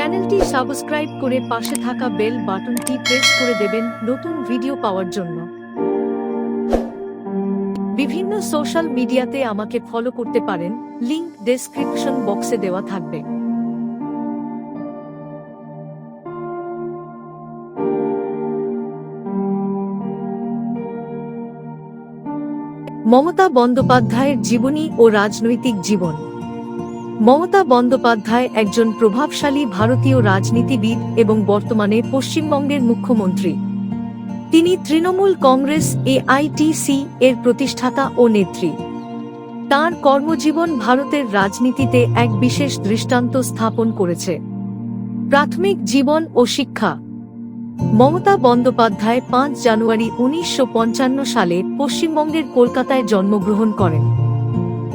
চ্যানেলটি সাবস্ক্রাইব করে পাশে থাকা বেল বাটনটি প্রেস করে দেবেন নতুন ভিডিও পাওয়ার জন্য। বিভিন্ন সোশ্যাল মিডিয়াতে আমাকে ফলো করতে পারেন, লিংক ডেসক্রিপশন বক্সে দেওয়া থাকবে। মমতা বন্দ্যোপাধ্যায়ের জীবনী ও রাজনৈতিক জীবন। মমতা বন্দ্যোপাধ্যায় একজন প্রভাবশালী ভারতীয় রাজনীতিবিদ এবং বর্তমানে পশ্চিমবঙ্গের মুখ্যমন্ত্রী। তিনি তৃণমূল কংগ্রেস, এআইটিসি এর প্রতিষ্ঠাতা ও নেত্রী। তার কর্মজীবন ভারতের রাজনীতিতে এক বিশেষ দৃষ্টান্ত স্থাপন করেছে। প্রাথমিক জীবন ও শিক্ষা। মমতা বন্দ্যোপাধ্যায় পাঁচ জানুয়ারি উনিশশো পঞ্চান্ন সালে পশ্চিমবঙ্গের কলকাতায় জন্মগ্রহণ করেন।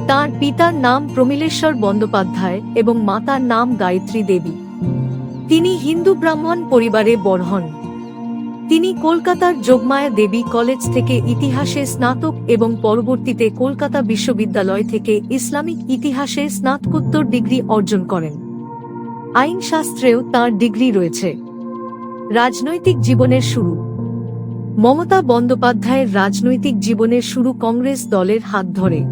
তার পিতার নাম প্রমিলেশ্বর বন্দ্যোপাধ্যায় এবং মাতার নাম গায়ত্রী দেবী। তিনি হিন্দু ব্রাহ্মণ পরিবারে বড় হন। তিনি কলকাতার যোগমায়া দেবী কলেজ থেকে ইতিহাসে স্নাতক এবং পরবর্তীতে কলকাতা বিশ্ববিদ্যালয় থেকে ইসলামিক ইতিহাসে স্নাতকোত্তর ডিগ্রি অর্জন করেন। আইনশাস্ত্রেও তার ডিগ্রি রয়েছে। রাজনৈতিক জীবনের শুরু। মমতা বন্দ্যোপাধ্যায়ের রাজনৈতিক জীবনের শুরু কংগ্রেস দলের হাত ধরে।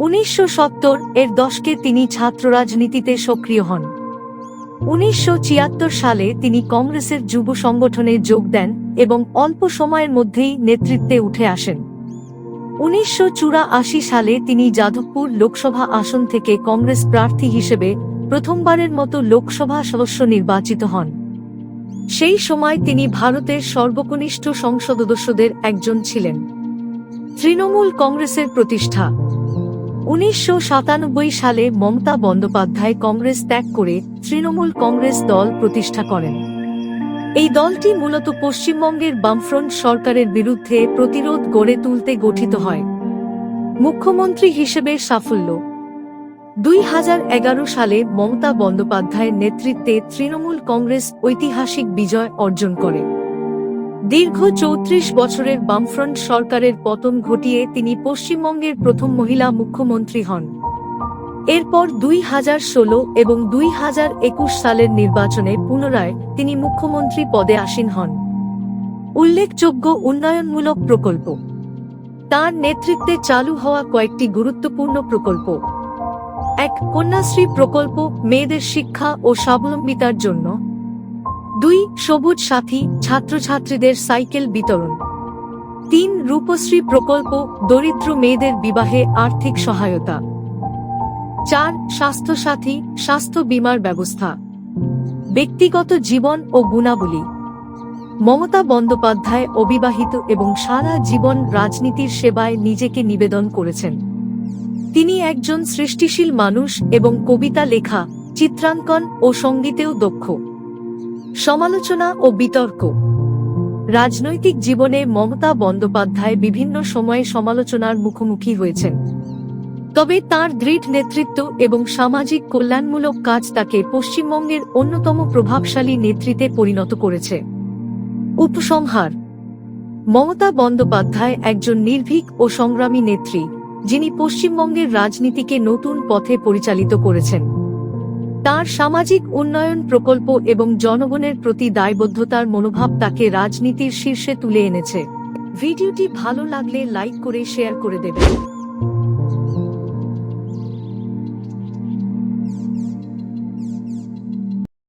উনিশশো সত্তর এর দশকে তিনি ছাত্র রাজনীতিতে সক্রিয় হন। উনিশশো ছিয়াত্তর সালে তিনি কংগ্রেসের যুব সংগঠনে যোগ দেন এবং অল্প সময়ের মধ্যেই নেতৃত্বে উঠে আসেন। উনিশশো সালে তিনি যাদবপুর লোকসভা আসন থেকে কংগ্রেস প্রার্থী হিসেবে প্রথমবারের মতো লোকসভা সদস্য নির্বাচিত হন। সেই সময় তিনি ভারতের সর্বকনিষ্ঠ সংসদ সদস্যদের একজন ছিলেন। তৃণমূল কংগ্রেসের প্রতিষ্ঠা। উনিশশো সাতানব্বই সালে মমতা বন্দ্যোপাধ্যায় কংগ্রেস ত্যাগ করে তৃণমূল কংগ্রেস দল প্রতিষ্ঠা করেন। এই দলটি মূলত পশ্চিমবঙ্গের বামফ্রন্ট সরকারের বিরুদ্ধে প্রতিরোধ গড়ে তুলতে গঠিত হয়। মুখ্যমন্ত্রী হিসেবে সাফল্য। দুই হাজার এগারো সালে মমতা বন্দ্যোপাধ্যায়ের নেতৃত্বে তৃণমূল কংগ্রেস ঐতিহাসিক বিজয় অর্জন করে। দীর্ঘ চৌত্রিশ বছরের বামফ্রন্ট সরকারের পতন ঘটিয়ে তিনি পশ্চিমবঙ্গের প্রথম মহিলা মুখ্যমন্ত্রী হন। এরপর দুই হাজার ষোলো এবং দুই হাজার একুশ সালের নির্বাচনে পুনরায় তিনি মুখ্যমন্ত্রী পদে আসীন হন। উল্লেখযোগ্য উন্নয়নমূলক প্রকল্প। তার নেতৃত্বে চালু হওয়া কয়েকটি গুরুত্বপূর্ণ প্রকল্প। এক কন্যাশ্রী প্রকল্প মেয়েদের শিক্ষা ও স্বাবলম্বিতার জন্য দুই সবুজ সাথী ছাত্রছাত্রীদের সাইকেল বিতরণ। তিন রূপশ্রী প্রকল্প, দরিদ্র মেয়েদের বিবাহে আর্থিক সহায়তা। চার স্বাস্থ্যসাথী, স্বাস্থ্য বীমার ব্যবস্থা। ব্যক্তিগত জীবন ও গুণাবলী। মমতা বন্দ্যোপাধ্যায় অবিবাহিত এবং সারা জীবন রাজনীতির সেবায় নিজেকে নিবেদন করেছেন। তিনি একজন সৃষ্টিশীল মানুষ এবং কবিতা লেখা, চিত্রাঙ্কন ও সঙ্গীতেও দক্ষ। সমালোচনা ও বিতর্ক। রাজনৈতিক জীবনে মমতা বন্দ্যোপাধ্যায় বিভিন্ন সময়ে সমালোচনার মুখোমুখি হয়েছেন। তবে তার দৃঢ় নেতৃত্ব এবং সামাজিক কল্যাণমূলক কাজ তাকে পশ্চিমবঙ্গের অন্যতম প্রভাবশালী নেতৃত্বে পরিণত করেছে। উপসংহার। মমতা বন্দ্যোপাধ্যায় একজন নির্ভীক ও সংগ্রামী নেত্রী, যিনি পশ্চিমবঙ্গের রাজনীতিকে নতুন পথে পরিচালিত করেছেন। তার সামাজিক উন্নয়ন প্রকল্প এবং জনগণের প্রতি দায়বদ্ধতার মনোভাব তাকে রাজনীতির শীর্ষে তুলে এনেছে। ভিডিওটি ভালো লাগলে লাইক করে শেয়ার করে দেবেন।